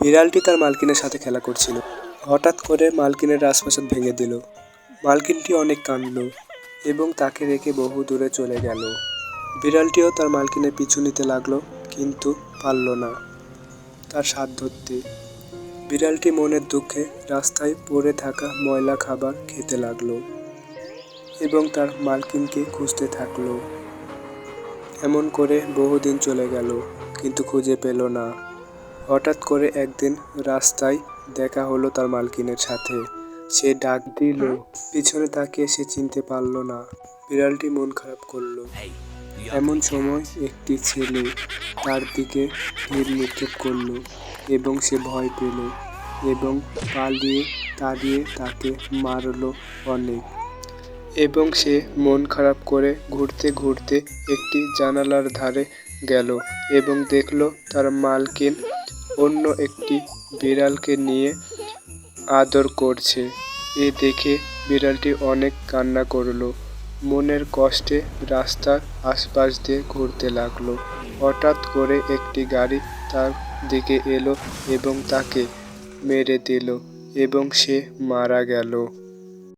বিড়ালটি তার মালকিনের সাথে খেলা করছিল। হঠাৎ করে মালকিনের রাজপ্রাসাদ ভেঙে দিল। মালকিনটি অনেক কাঁদল এবং তাকে রেখে বহু দূরে চলে গেল। বিড়ালটিও তার মালকিনের পিছু নিতে লাগল, কিন্তু পারল না তার স্বাদ ধরতে। বিড়ালটি মনের দুঃখে রাস্তায় পড়ে থাকা ময়লা খাবার খেতে লাগল এবং তার মালকিনকে খুঁজতে থাকল। এমন করে বহুদিন চলে গেল, কিন্তু খুঁজে পেল না। হঠাৎ করে একদিন রাস্তায় দেখা হলো তার মালকিনের সাথে। সে ডাক দিল। পিছনে তাকিয়ে সে চিনতে পারল না। বিড়ালটি মন খারাপ করল। এমন সময় একটি ছেলে তার দিকে নিক্ষেপ করল এবং সে ভয় পেল এবং পালিয়ে তাড়িয়ে তাকে মারলো অনেক। এবং সে মন খারাপ করে ঘুরতে ঘুরতে একটি জানালার ধারে গেল এবং দেখল তার মালকিন অন্য একটি বিড়ালকে নিয়ে আদর করছে। এ দেখে বিড়ালটি অনেক কান্না করল। মনের কষ্টে রাস্তার আশপাশ দিয়ে ঘুরতে লাগল। হঠাৎ করে একটি গাড়ি তার দিকে এলো এবং তাকে মেরে দিল এবং সে মারা গেল।